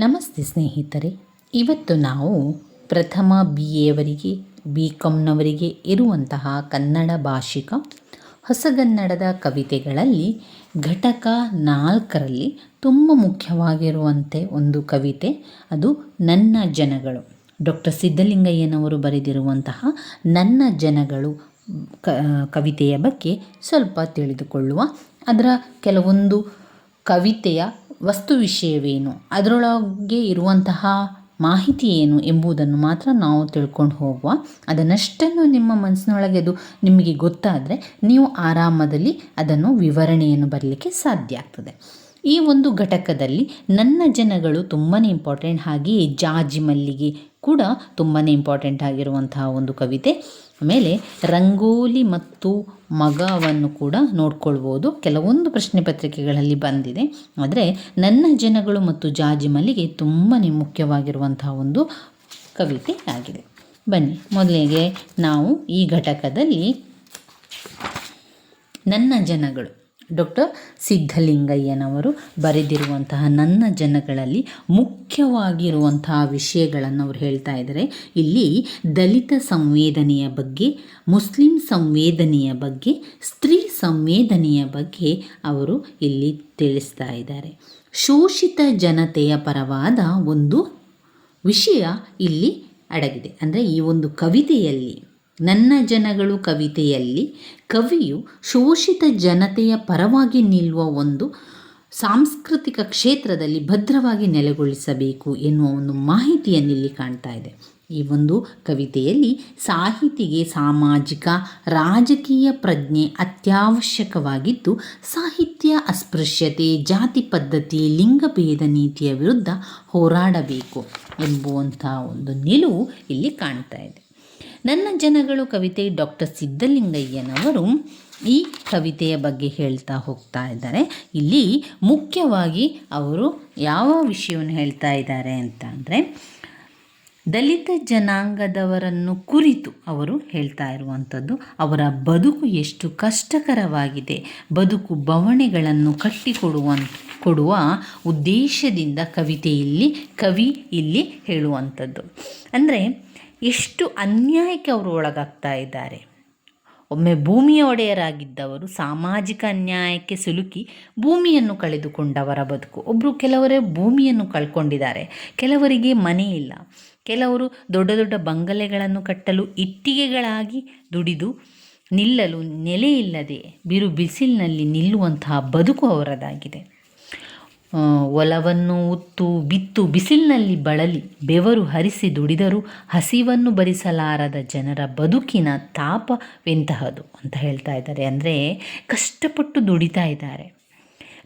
ನಮಸ್ತೆ ಸ್ನೇಹಿತರೆ. ಇವತ್ತು ನಾವು ಪ್ರಥಮ ಬಿ ಎವರಿಗೆ ಬಿ ಕಾಮ್ನವರಿಗೆ ಇರುವಂತಹ ಕನ್ನಡ ಭಾಷಿಕ, ಹೊಸಗನ್ನಡದ ಕವಿತೆಗಳಲ್ಲಿ ಘಟಕ ನಾಲ್ಕರಲ್ಲಿ ತುಂಬ ಮುಖ್ಯವಾಗಿರುವಂತೆ ಒಂದು ಕವಿತೆ, ಅದು ನನ್ನ ಜನಗಳು. ಡಾಕ್ಟರ್ ಸಿದ್ಧಲಿಂಗಯ್ಯನವರು ಬರೆದಿರುವಂತಹ ನನ್ನ ಜನಗಳು ಕ, ಕವಿತೆಯ ಬಗ್ಗೆ ಸ್ವಲ್ಪ ತಿಳಿದುಕೊಳ್ಳುವ. ಅದರ ಕೆಲವೊಂದು ಕವಿತೆಯ ವಸ್ತು ವಿಷಯವೇನು? ಅದರೊಳಗೆ ಇರುವಂತಹ ಮಾಹಿತಿ ಏನು ಎಂಬುದನ್ನು ಮಾತ್ರ ನಾವು ತಿಳ್ಕೊಂಡು ಹೋಗುವ. ಅದನ್ನಷ್ಟನ್ನು ನಿಮ್ಮ ಮನಸ್ಸಿನೊಳಗೆ ಅದು ನಿಮಗೆ ಗೊತ್ತಾದರೆ ನೀವು ಆರಾಮದಲ್ಲಿ ಅದನ್ನು ವಿವರಣೆಯನ್ನು ಬರಲಿಕ್ಕೆ ಸಾಧ್ಯ ಆಗ್ತದೆ. ಈ ಒಂದು ಘಟಕದಲ್ಲಿ ನನ್ನ ಜನಗಳು ತುಂಬಾ ಇಂಪಾರ್ಟೆಂಟ್ ಹಾಗೆಯೇ ಜಾಜಿ ಮಲ್ಲಿಗೆ ಕೂಡ ತುಂಬಾ ಇಂಪಾರ್ಟೆಂಟ್ ಆಗಿರುವಂತಹ ಒಂದು ಕವಿತೆ. ಆಮೇಲೆ ರಂಗೋಲಿ ಮತ್ತು ಮಗವನ್ನು ಕೂಡ ನೋಡ್ಕೊಳ್ಬೋದು. ಕೆಲವೊಂದು ಪ್ರಶ್ನೆ ಪತ್ರಿಕೆಗಳಲ್ಲಿ ಬಂದಿದೆ. ಆದರೆ ನನ್ನ ಜನಗಳು ಮತ್ತು ಜಾಜಿ ಮಲ್ಲಿಗೆ ತುಂಬಾ ಮುಖ್ಯವಾಗಿರುವಂತಹ ಒಂದು ಕವಿತೆ ಆಗಿದೆ. ಬನ್ನಿ, ಮೊದಲಿಗೆ ನಾವು ಈ ಘಟಕದಲ್ಲಿ ನನ್ನ ಜನಗಳು. ಡಾಕ್ಟರ್ ಸಿದ್ಧಲಿಂಗಯ್ಯನವರು ಬರೆದಿರುವಂತಹ ನನ್ನ ಜನಗಳಲ್ಲಿ ಮುಖ್ಯವಾಗಿರುವಂತಹ ವಿಷಯಗಳನ್ನು ಅವರು ಹೇಳ್ತಾ ಇದ್ದಾರೆ. ಇಲ್ಲಿ ದಲಿತ ಸಂವೇದನೆಯ ಬಗ್ಗೆ, ಮುಸ್ಲಿಂ ಸಂವೇದನೆಯ ಬಗ್ಗೆ, ಸ್ತ್ರೀ ಸಂವೇದನೆಯ ಬಗ್ಗೆ ಅವರು ಇಲ್ಲಿ ತಿಳಿಸ್ತಾ ಇದ್ದಾರೆ. ಶೋಷಿತ ಜನತೆಯ ಪರವಾದ ಒಂದು ವಿಷಯ ಇಲ್ಲಿ ಅಡಗಿದೆ. ಅಂದರೆ ಈ ಒಂದು ಕವಿತೆಯಲ್ಲಿ ನನ್ನ ಜನಗಳು ಕವಿತೆಯಲ್ಲಿ ಕವಿಯು ಶೋಷಿತ ಜನತೆಯ ಪರವಾಗಿ ನಿಲ್ಲುವ ಒಂದು ಸಾಂಸ್ಕೃತಿಕ ಕ್ಷೇತ್ರದಲ್ಲಿ ಭದ್ರವಾಗಿ ನೆಲೆಗೊಳಿಸಬೇಕು ಎನ್ನುವ ಒಂದು ಮಾಹಿತಿಯನ್ನು ಇಲ್ಲಿ ಕಾಣ್ತಾ ಇದೆ. ಈ ಒಂದು ಕವಿತೆಯಲ್ಲಿ ಸಾಹಿತಿಗೆ ಸಾಮಾಜಿಕ, ರಾಜಕೀಯ ಪ್ರಜ್ಞೆ ಅತ್ಯವಶ್ಯಕವಾಗಿದ್ದು, ಸಾಹಿತ್ಯ ಅಸ್ಪೃಶ್ಯತೆ, ಜಾತಿ ಪದ್ಧತಿ ಲಿಂಗಭೇದ ನೀತಿಯ ವಿರುದ್ಧ ಹೋರಾಡಬೇಕು ಎಂಬುವಂಥ ಒಂದು ನಿಲುವು ಇಲ್ಲಿ ಕಾಣ್ತಾ ಇದೆ. ನನ್ನ ಜನಗಳು ಕವಿತೆ ಡಾಕ್ಟರ್ ಸಿದ್ದಲಿಂಗಯ್ಯನವರು ಈ ಕವಿತೆಯ ಬಗ್ಗೆ ಹೇಳ್ತಾ ಹೋಗ್ತಾ ಇದ್ದಾರೆ. ಇಲ್ಲಿ ಮುಖ್ಯವಾಗಿ ಅವರು ಯಾವ ವಿಷಯವನ್ನು ಹೇಳ್ತಾ ಇದ್ದಾರೆ ಅಂತ ದಲಿತ ಜನಾಂಗದವರನ್ನು ಕುರಿತು ಅವರು ಹೇಳ್ತಾ ಇರುವಂಥದ್ದು. ಅವರ ಬದುಕು ಎಷ್ಟು ಕಷ್ಟಕರವಾಗಿದೆ. ಬದುಕು ಬವಣೆಗಳನ್ನು ಕಟ್ಟಿಕೊಡುವ ಕೊಡುವ ಉದ್ದೇಶದಿಂದ ಕವಿತೆಯಲ್ಲಿ, ಕವಿ ಇಲ್ಲಿ ಹೇಳುವಂಥದ್ದು. ಅಂದರೆ ಎಷ್ಟು ಅನ್ಯಾಯಕ್ಕೆ ಅವರು ಒಳಗಾಗ್ತಾ ಇದ್ದಾರೆ. ಒಮ್ಮೆ ಭೂಮಿಯ ಒಡೆಯರಾಗಿದ್ದವರು ಸಾಮಾಜಿಕ ಅನ್ಯಾಯಕ್ಕೆ ಸಿಲುಕಿ ಭೂಮಿಯನ್ನು ಕಳೆದುಕೊಂಡವರ ಬದುಕು. ಒಬ್ಬರು ಕೆಲವರೇ ಭೂಮಿಯನ್ನು ಕಳ್ಕೊಂಡಿದ್ದಾರೆ. ಕೆಲವರಿಗೆ ಮನೆ ಇಲ್ಲ. ಕೆಲವರು ದೊಡ್ಡ ದೊಡ್ಡ ಬಂಗಲೆಗಳನ್ನು ಕಟ್ಟಲು ಇಟ್ಟಿಗೆಗಳಾಗಿ ದುಡಿದು ನಿಲ್ಲಲು ನೆಲೆಯಿಲ್ಲದೆ ಬಿರು ಬಿಸಿಲಿನಲ್ಲಿ ನಿಲ್ಲುವಂತಹ ಬದುಕು ಅವರದಾಗಿದೆ. ಒಲವನ್ನು ಉತ್ತು ಬಿತ್ತು ಬಿಸಿಲಿನಲ್ಲಿ ಬಳಲಿ, ಬೆವರು ಹರಿಸಿ ದುಡಿದರೂ ಹಸಿವನ್ನು ಭರಿಸಲಾರದ ಜನರ ಬದುಕಿನ ತಾಪವೆಂತಹದು ಅಂತ ಹೇಳ್ತಾ ಇದ್ದಾರೆ. ಅಂದರೆ ಕಷ್ಟಪಟ್ಟು ದುಡಿತಾ ಇದ್ದಾರೆ.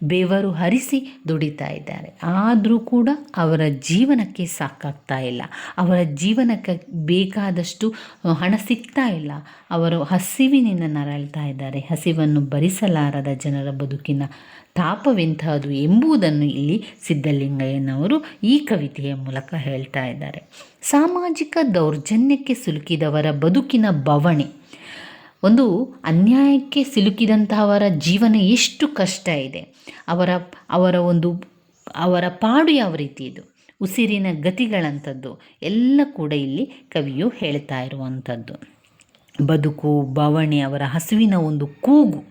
ಬೆವರು ಹರಿಸಿ ದುಡಿತಾ ಇದ್ದಾರೆ. ಆದರೂ ಕೂಡ ಅವರ ಜೀವನಕ್ಕೆ ಸಾಕಾಗ್ತಾ ಇಲ್ಲ. ಅವರ ಜೀವನಕ್ಕೆ ಬೇಕಾದಷ್ಟು ಹಣ ಸಿಗ್ತಾ ಇಲ್ಲ. ಅವರು ಹಸಿವಿನಿಂದ ನರಳ್ತಾ ಇದ್ದಾರೆ. ಹಸಿವನ್ನು ಭರಿಸಲಾರದ ಜನರ ಬದುಕಿನ ತಾಪವೆಂಥದ್ದು ಎಂಬುದನ್ನು ಇಲ್ಲಿ ಸಿದ್ಧಲಿಂಗಯ್ಯನವರು ಈ ಕವಿತೆಯ ಮೂಲಕ ಹೇಳ್ತಾ ಇದ್ದಾರೆ. ಸಾಮಾಜಿಕ ದೌರ್ಜನ್ಯಕ್ಕೆ ಸಿಲುಕಿದವರ ಬದುಕಿನ ಬವಣೆ ಒಂದು ಅನ್ಯಾಯಕ್ಕೆ ಸಿಲುಕಿದಂತಹವರ ಜೀವನ ಎಷ್ಟು ಕಷ್ಟ ಇದೆ. ಅವರ ಅವರ ಒಂದು, ಅವರ ಪಾಡು ಯಾವ ರೀತಿ ಇದು? ಉಸಿರಿನ ಗತಿಗಳಂಥದ್ದು. ಎಲ್ಲ ಕೂಡ ಇಲ್ಲಿ ಕವಿಯು ಹೇಳ್ತಾ ಇರುವಂಥದ್ದು. ಬದುಕು, ಬವಣೆ, ಅವರ ಹಸುವಿನ ಒಂದು ಕೂಗು.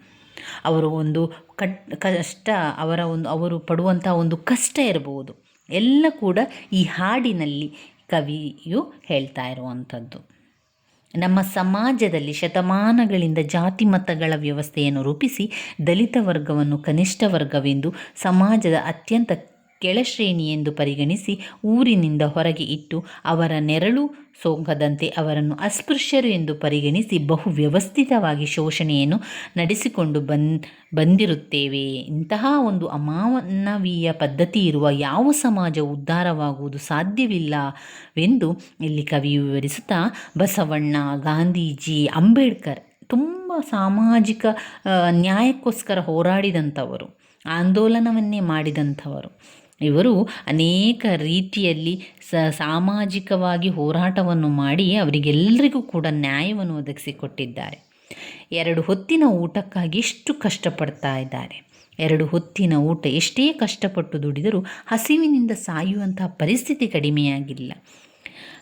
ಅವರ ಒಂದು ಕಟ್, ಕಷ್ಟ, ಅವರ ಒಂದು, ಅವರು ಪಡುವಂಥ ಒಂದು ಕಷ್ಟ ಇರಬಹುದು. ಎಲ್ಲ ಕೂಡ ಈ ಹಾಡಿನಲ್ಲಿ ಕವಿಯು ಹೇಳ್ತಾ ಇರುವಂಥದ್ದು. ನಮ್ಮ ಸಮಾಜದಲ್ಲಿ ಶತಮಾನಗಳಿಂದ ಜಾತಿ ಮತಗಳ ವ್ಯವಸ್ಥೆಯನ್ನು ರೂಪಿಸಿ ದಲಿತ ವರ್ಗವನ್ನು ಕನಿಷ್ಠ ವರ್ಗವೆಂದು ಸಮಾಜದ ಅತ್ಯಂತ ಕೆಳಶ್ರೇಣಿ ಎಂದು ಪರಿಗಣಿಸಿ ಊರಿನಿಂದ ಹೊರಗೆ ಇಟ್ಟು ಅವರ ನೆರಳು ಸೋಂಕದಂತೆ ಅವರನ್ನು ಅಸ್ಪೃಶ್ಯರು ಎಂದು ಪರಿಗಣಿಸಿ ಬಹು ವ್ಯವಸ್ಥಿತವಾಗಿ ಶೋಷಣೆಯನ್ನು ನಡೆಸಿಕೊಂಡು ಬನ್ ಬಂದಿರುತ್ತೇವೆ. ಇಂತಹ ಒಂದು ಅಮಾನವೀಯ ಪದ್ಧತಿ ಇರುವ ಯಾವ ಸಮಾಜ ಉದ್ಧಾರವಾಗುವುದು ಸಾಧ್ಯವಿಲ್ಲವೆಂದು ಇಲ್ಲಿ ಕವಿ ವಿವರಿಸುತ್ತಾ, ಬಸವಣ್ಣ ಗಾಂಧೀಜಿ, ಅಂಬೇಡ್ಕರ್ ತುಂಬ ಸಾಮಾಜಿಕ ನ್ಯಾಯಕ್ಕೋಸ್ಕರ ಹೋರಾಡಿದಂಥವರು, ಆಂದೋಲನವನ್ನೇ ಮಾಡಿದಂಥವರು. ಇವರು ಅನೇಕ ರೀತಿಯಲ್ಲಿ ಸ ಸಾಮಾಜಿಕವಾಗಿ ಹೋರಾಟವನ್ನು ಮಾಡಿ ಅವರಿಗೆಲ್ಲರಿಗೂ ಕೂಡ ನ್ಯಾಯವನ್ನು ಒದಗಿಸಿಕೊಟ್ಟಿದ್ದಾರೆ. ಎರಡು ಹೊತ್ತಿನ ಊಟಕ್ಕಾಗಿ ಎಷ್ಟು ಕಷ್ಟಪಡ್ತಾ ಇದ್ದಾರೆ. ಎರಡು ಹೊತ್ತಿನ ಊಟ ಎಷ್ಟೇ ಕಷ್ಟಪಟ್ಟು ದುಡಿದರೂ ಹಸಿವಿನಿಂದ ಸಾಯುವಂತಹ ಪರಿಸ್ಥಿತಿ ಕಡಿಮೆಯಾಗಿಲ್ಲ.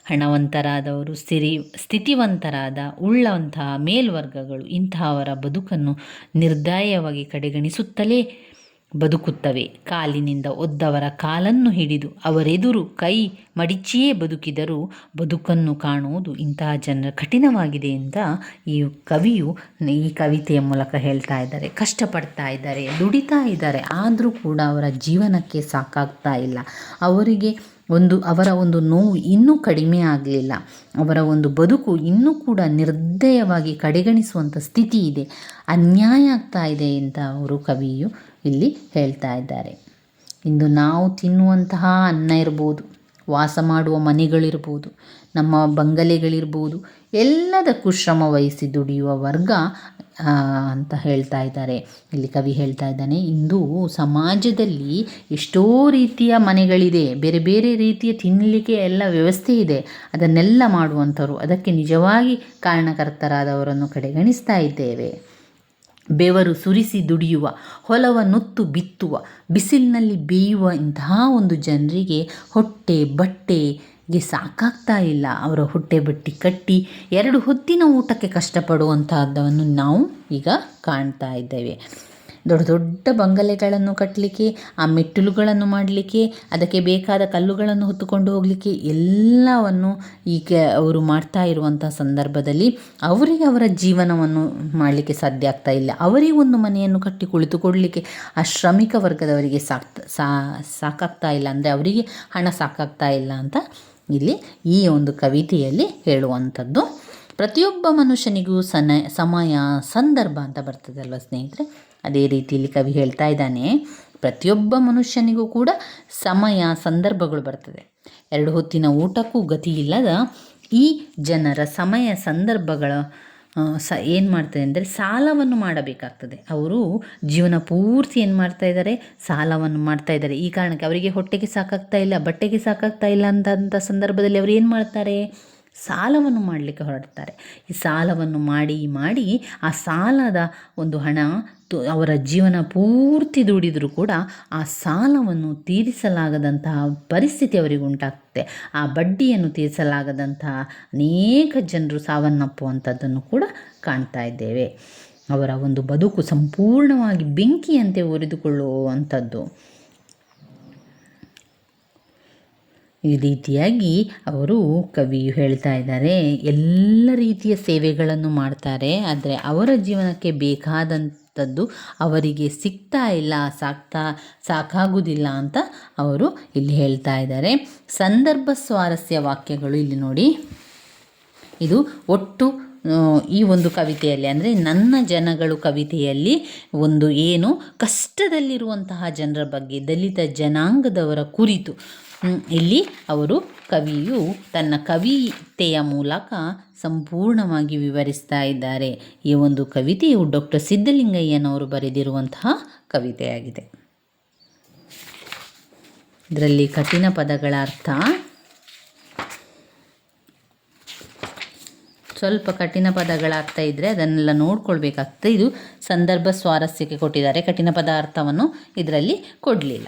ಹಣವಂತರಾದವರು, ಸ್ಥಿರಿ, ಸ್ಥಿತಿವಂತರಾದ, ಉಳ್ಳಂತಹ ಮೇಲ್ವರ್ಗಗಳು ಇಂತಹವರ ಬದುಕನ್ನು ನಿರ್ದಾಯವಾಗಿ ಕಡೆಗಣಿಸುತ್ತಲೇ ಬದುಕುತ್ತವೆ. ಕಾಲಿನಿಂದ ಒದ್ದವರ ಕಾಲನ್ನು ಹಿಡಿದು ಅವರೆದುರು ಕೈ ಮಡಿಚಿಯೇ ಬದುಕಿದರೂ ಬದುಕನ್ನು ಕಾಣುವುದು ಇಂತಹ ಜನರ ಕಠಿಣವಾಗಿದೆ ಅಂತ ಈ ಕವಿಯು ಈ ಕವಿತೆಯ ಮೂಲಕ ಹೇಳ್ತಾ ಇದ್ದಾರೆ. ಕಷ್ಟಪಡ್ತಾ ಇದ್ದಾರೆ, ದುಡಿತಾ ಇದ್ದಾರೆ, ಆದರೂ ಕೂಡ ಅವರ ಜೀವನಕ್ಕೆ ಸಾಕಾಗ್ತಾ ಇಲ್ಲ. ಅವರಿಗೆ ಒಂದು, ಅವರ ಒಂದು ನೋವು ಇನ್ನೂ ಕಡಿಮೆ ಆಗಲಿಲ್ಲ. ಅವರ ಒಂದು ಬದುಕು ಇನ್ನೂ ಕೂಡ ನಿರ್ದಯವಾಗಿ ಕಡೆಗಣಿಸುವಂಥ ಸ್ಥಿತಿ ಇದೆ. ಅನ್ಯಾಯ ಆಗ್ತಾ ಇದೆ ಅಂತ ಅವರು ಕವಿಯು ಇಲ್ಲಿ ಹೇಳ್ತಾ ಇದ್ದಾರೆ. ಇಂದು ನಾವು ತಿನ್ನುವಂತಹ ಅನ್ನ ಇರ್ಬೋದು, ವಾಸ ಮಾಡುವ ಮನೆಗಳಿರ್ಬೋದು, ನಮ್ಮ ಬಂಗಲೆಗಳಿರ್ಬೋದು, ಎಲ್ಲದಕ್ಕೂ ಶ್ರಮ ವಹಿಸಿ ದುಡಿಯುವ ವರ್ಗ ಅಂತ ಹೇಳ್ತಾ ಇದ್ದಾರೆ. ಇಲ್ಲಿ ಕವಿ ಹೇಳ್ತಾ ಇದ್ದಾನೆ, ಇಂದು ಸಮಾಜದಲ್ಲಿ ಎಷ್ಟೋ ರೀತಿಯ ಮನೆಗಳಿದೆ, ಬೇರೆ ಬೇರೆ ರೀತಿಯ ತಿನ್ನಲಿಕ್ಕೆ ಎಲ್ಲ ವ್ಯವಸ್ಥೆ ಇದೆ. ಅದನ್ನೆಲ್ಲ ಮಾಡುವಂಥವ್ರು, ಅದಕ್ಕೆ ನಿಜವಾಗಿ ಕಾರಣಕರ್ತರಾದವರನ್ನು ಕಡೆಗಣಿಸ್ತಾ ಇದ್ದೇವೆ. ಬೆವರು ಸುರಿಸಿ ದುಡಿಯುವ ಹೊಲವನ್ನುತ್ತು ಬಿತ್ತುವ, ಬಿಸಿಲಿನಲ್ಲಿ ಬೇಯುವ ಇಂತಹ ಒಂದು ಜನರಿಗೆ ಹೊಟ್ಟೆ ಬಟ್ಟೆಗೆ ಸಾಕಾಗ್ತಾ ಇಲ್ಲ. ಅವರ ಹೊಟ್ಟೆ ಬಟ್ಟಿ ಕಟ್ಟಿ ಎರಡು ಹೊತ್ತಿನ ಊಟಕ್ಕೆ ಕಷ್ಟಪಡುವಂತಹದ್ದನ್ನು ನಾವು ಈಗ ಕಾಣ್ತಾ ಇದ್ದೇವೆ. ದೊಡ್ಡ ದೊಡ್ಡ ಬಂಗಲೆಗಳನ್ನು ಕಟ್ಟಲಿಕ್ಕೆ ಆ ಮೆಟ್ಟಿಲುಗಳನ್ನು ಮಾಡಲಿಕ್ಕೆ, ಅದಕ್ಕೆ ಬೇಕಾದ ಕಲ್ಲುಗಳನ್ನು ಹೊತ್ತುಕೊಂಡು ಹೋಗಲಿಕ್ಕೆ ಎಲ್ಲವನ್ನು ಈಗ ಅವರು ಮಾಡ್ತಾ ಇರುವಂಥ ಸಂದರ್ಭದಲ್ಲಿ ಅವರಿಗೆ ಅವರ ಜೀವನವನ್ನು ಮಾಡಲಿಕ್ಕೆ ಸಾಧ್ಯ ಆಗ್ತಾ ಇಲ್ಲ. ಅವರಿಗೆ ಒಂದು ಮನೆಯನ್ನು ಕಟ್ಟಿ ಕುಳಿತುಕೊಳ್ಳಲಿಕ್ಕೆ ಆ ಶ್ರಮಿಕ ವರ್ಗದವರಿಗೆ ಸಾಕ್ತ ಸಾಕಾಗ್ತಾ ಇಲ್ಲ. ಅಂದರೆ ಅವರಿಗೆ ಹಣ ಸಾಕಾಗ್ತಾ ಇಲ್ಲ ಅಂತ ಇಲ್ಲಿ ಈ ಒಂದು ಕವಿತೆಯಲ್ಲಿ ಹೇಳುವಂಥದ್ದು. ಪ್ರತಿಯೊಬ್ಬ ಮನುಷ್ಯನಿಗೂ ಸನ, ಸಮಯ, ಸಂದರ್ಭ ಅಂತ ಬರ್ತದಲ್ವ ಸ್ನೇಹಿತರೆ? ಅದೇ ರೀತಿಯಲ್ಲಿ ಕವಿ ಹೇಳ್ತಾ ಇದ್ದಾನೆ, ಪ್ರತಿಯೊಬ್ಬ ಮನುಷ್ಯನಿಗೂ ಕೂಡ ಸಮಯ, ಸಂದರ್ಭಗಳು ಬರ್ತದೆ. ಎರಡು ಹೊತ್ತಿನ ಊಟಕ್ಕೂ ಗತಿ ಇಲ್ಲದ ಈ ಜನರ ಸಮಯ, ಸಂದರ್ಭಗಳ ಸ, ಏನು ಮಾಡ್ತಾರೆ ಅಂದರೆ ಸಾಲವನ್ನು ಮಾಡಬೇಕಾಗ್ತದೆ. ಅವರು ಜೀವನ ಪೂರ್ತಿ ಏನು ಮಾಡ್ತಾ ಇದ್ದಾರೆ? ಸಾಲವನ್ನು ಮಾಡ್ತಾ ಇದ್ದಾರೆ. ಈ ಕಾರಣಕ್ಕೆ ಅವರಿಗೆ ಹೊಟ್ಟೆಗೆ ಸಾಕಾಗ್ತಾ ಇಲ್ಲ, ಬಟ್ಟೆಗೆ ಸಾಕಾಗ್ತಾ ಇಲ್ಲ ಅಂತ ಸಂದರ್ಭದಲ್ಲಿ ಅವರು ಏನು ಮಾಡ್ತಾರೆ? ಸಾಲವನ್ನು ಮಾಡಲಿಕ್ಕೆ ಹೊರಡ್ತಾರೆ. ಈ ಸಾಲವನ್ನು ಮಾಡಿ ಮಾಡಿ ಆ ಸಾಲದ ಒಂದು ಹಣ ಅವರ ಜೀವನ ಪೂರ್ತಿ ದುಡಿದರೂ ಕೂಡ ಆ ಸಾಲವನ್ನು ತೀರಿಸಲಾಗದಂತಹ ಪರಿಸ್ಥಿತಿ ಅವರಿಗೆ ಉಂಟಾಗ್ತದೆ. ಆ ಬಡ್ಡಿಯನ್ನು ತೀರಿಸಲಾಗದಂತಹ ಅನೇಕ ಜನರು ಸಾವನ್ನಪ್ಪುವಂಥದ್ದನ್ನು ಕೂಡ ಕಾಣ್ತಾ ಇದ್ದೇವೆ. ಅವರ ಒಂದು ಬದುಕು ಸಂಪೂರ್ಣವಾಗಿ ಬೆಂಕಿಯಂತೆ ಉರಿದುಕೊಳ್ಳುವಂಥದ್ದು. ಈ ರೀತಿಯಾಗಿ ಅವರು ಕವಿಯು ಹೇಳ್ತಾ ಇದ್ದಾರೆ. ಎಲ್ಲ ರೀತಿಯ ಸೇವೆಗಳನ್ನು ಮಾಡ್ತಾರೆ. ಆದರೆ ಅವರ ಜೀವನಕ್ಕೆ ಬೇಕಾದಂಥದ್ದು ಅವರಿಗೆ ಸಿಗ್ತಾ ಇಲ್ಲ, ಸಾಕ್ತಾ, ಸಾಕಾಗುವುದಿಲ್ಲ ಅಂತ ಅವರು ಇಲ್ಲಿ ಹೇಳ್ತಾ ಇದ್ದಾರೆ. ಸಂದರ್ಭ ಸ್ವಾರಸ್ಯ ವಾಕ್ಯಗಳು ಇಲ್ಲಿ ನೋಡಿ. ಇದು ಒಟ್ಟು ಈ ಒಂದು ಕವಿತೆಯಲ್ಲಿ, ಅಂದರೆ ನನ್ನ ಜನಗಳು ಕವಿತೆಯಲ್ಲಿ ಒಂದು ಏನು ಕಷ್ಟದಲ್ಲಿರುವಂತಹ ಜನರ ಬಗ್ಗೆ, ದಲಿತ ಜನಾಂಗದವರ ಕುರಿತು. ಇಲ್ಲಿ ಅವರು ಕವಿಯು ತನ್ನ ಕವಿತೆಯ ಮೂಲಕ ಸಂಪೂರ್ಣವಾಗಿ ವಿವರಿಸ್ತಾ ಇದ್ದಾರೆ. ಈ ಒಂದು ಕವಿತೆಯು ಡಾಕ್ಟರ್ ಸಿದ್ದಲಿಂಗಯ್ಯನವರು ಬರೆದಿರುವಂತಹ ಕವಿತೆಯಾಗಿದೆ. ಇದರಲ್ಲಿ ಕಠಿಣ ಪದಗಳ ಅರ್ಥ. ಸ್ವಲ್ಪ ಕಠಿಣ ಪದಗಳ ಅರ್ಥ ಇದ್ದರೆ ಅದನ್ನೆಲ್ಲ ನೋಡ್ಕೊಳ್ಬೇಕಾಗ್ತದೆ. ಇದು ಸಂದರ್ಭ ಸ್ವಾರಸ್ಯಕ್ಕೆ ಕೊಟ್ಟಿದ್ದಾರೆ. ಕಠಿಣ ಪದ ಅರ್ಥವನ್ನು ಇದರಲ್ಲಿ ಕೊಡಲಿಲ್ಲ.